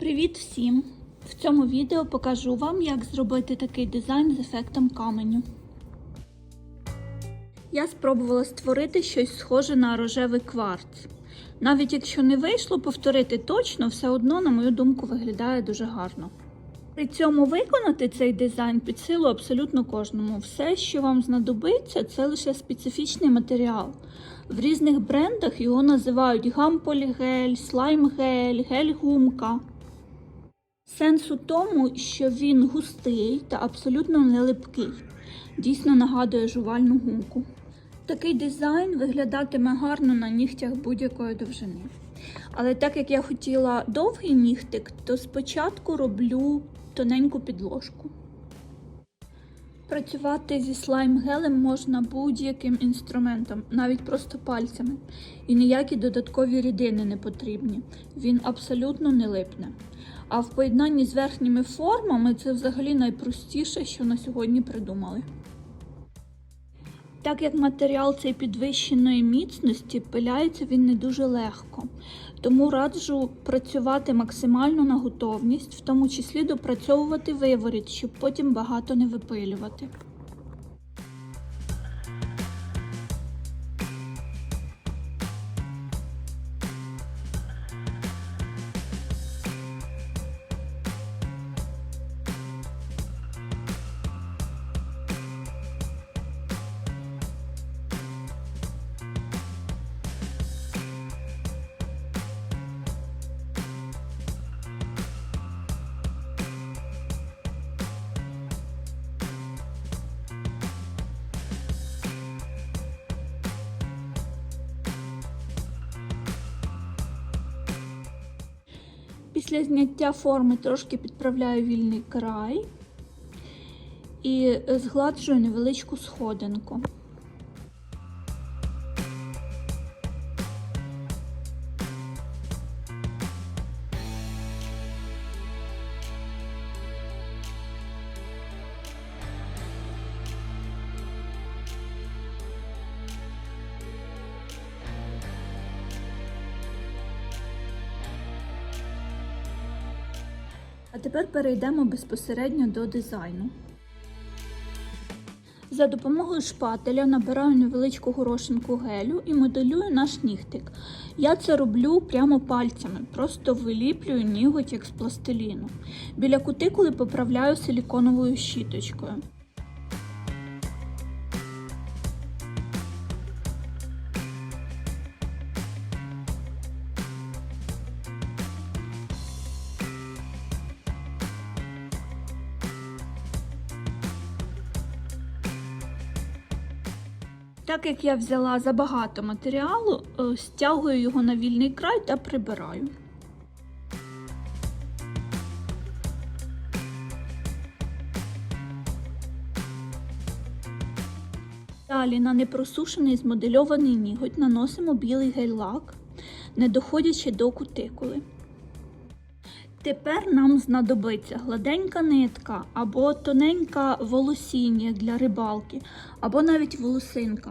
Привіт всім! В цьому відео покажу вам, як зробити такий дизайн з ефектом каменю. Я спробувала створити щось схоже на рожевий кварц. Навіть якщо не вийшло повторити точно, все одно, на мою думку, виглядає дуже гарно. При цьому виконати цей дизайн під силу абсолютно кожному. Все, що вам знадобиться, це лише специфічний матеріал. В різних брендах його називають гамполігель, слаймгель, гель-гумка. Сенс у тому, що він густий та абсолютно не липкий. Дійсно нагадує жувальну гумку. Такий дизайн виглядатиме гарно на нігтях будь-якої довжини. Але так як я хотіла довгий нігтик, то спочатку роблю тоненьку підложку. Працювати зі слайм-гелем можна будь-яким інструментом, навіть просто пальцями. І ніякі додаткові рідини не потрібні. Він абсолютно не липне. А в поєднанні з верхніми формами це взагалі найпростіше, що на сьогодні придумали. Так як матеріал цей підвищеної міцності, пиляється він не дуже легко. Тому раджу працювати максимально на готовність, в тому числі допрацьовувати виворіт, щоб потім багато не випилювати. Після зняття форми трошки підправляю вільний край і згладжую невеличку сходинку. А тепер перейдемо безпосередньо до дизайну. За допомогою шпателя набираю невеличку горошинку гелю і моделюю наш нігтик. Я це роблю прямо пальцями, просто виліплюю ніготь як з пластиліну. Біля кутикули поправляю силіконовою щіточкою. Так як я взяла забагато матеріалу, е, стягую його на вільний край та прибираю. Далі на непросушений змодельований ніготь наносимо білий гель-лак, не доходячи до кутикули. Тепер нам знадобиться гладенька нитка або тоненька волосіння для рибалки, або навіть волосинка.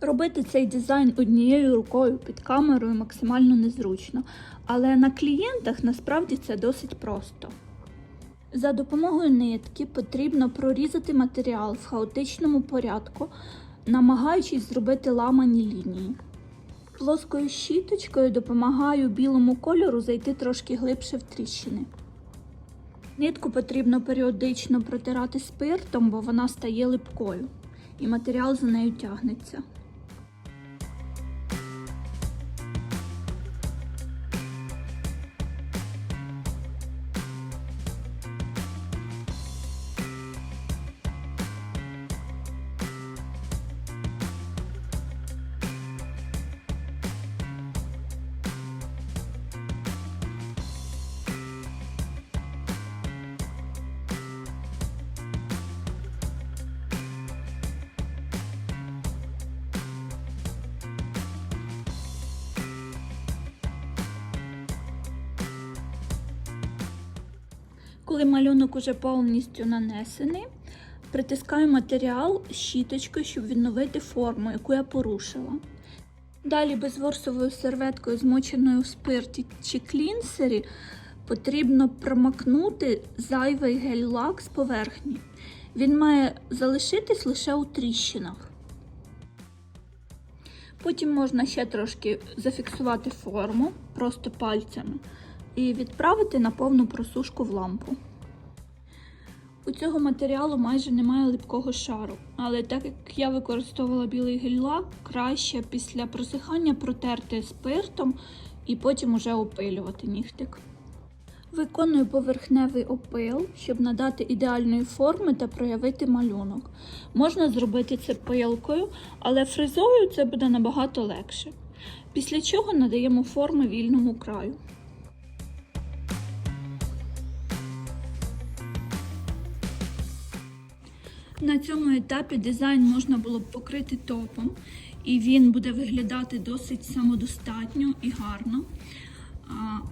Робити цей дизайн однією рукою під камерою максимально незручно, але на клієнтах насправді це досить просто. За допомогою нитки потрібно прорізати матеріал в хаотичному порядку, намагаючись зробити ламані лінії. Плоскою щіточкою допомагаю білому кольору зайти трошки глибше в тріщини. Нитку потрібно періодично протирати спиртом, бо вона стає липкою, і матеріал за нею тягнеться. Коли малюнок уже повністю нанесений, притискаю матеріал щіточкою, щоб відновити форму, яку я порушила. Далі безворсовою серветкою, змоченою в спирті чи клінсері, потрібно промакнути зайвий гель-лак з поверхні. Він має залишитись лише у тріщинах. Потім можна ще трошки зафіксувати форму просто пальцями і відправити на повну просушку в лампу. У цього матеріалу майже немає липкого шару, але так як я використовувала білий гель-лак, краще після просихання протерти спиртом і потім уже опилювати нігтик. Виконую поверхневий опил, щоб надати ідеальної форми та проявити малюнок. Можна зробити це пилкою, але фрезою це буде набагато легше. Після чого надаємо форми вільному краю. На цьому етапі дизайн можна було б покрити топом, і він буде виглядати досить самодостатньо і гарно.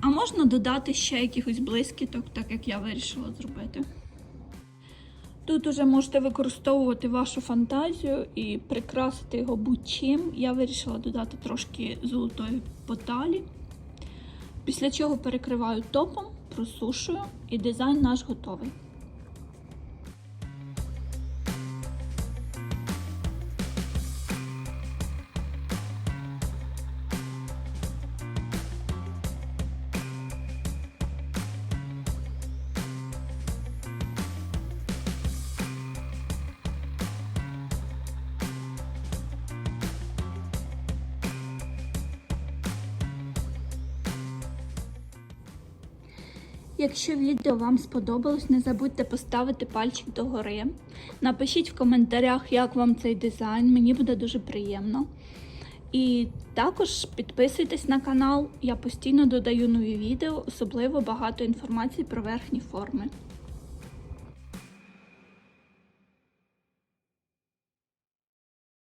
А, можна додати ще якихось блискіток, так як я вирішила зробити. Тут уже можете використовувати вашу фантазію і прикрасити його будь-чим. Я вирішила додати трошки золотої поталі. Після чого перекриваю топом, просушую і дизайн наш готовий. Якщо відео вам сподобалось, не забудьте поставити пальчик догори. Напишіть в коментарях, як вам цей дизайн, мені буде дуже приємно. І також підписуйтесь на канал, я постійно додаю нові відео, особливо багато інформації про верхні форми.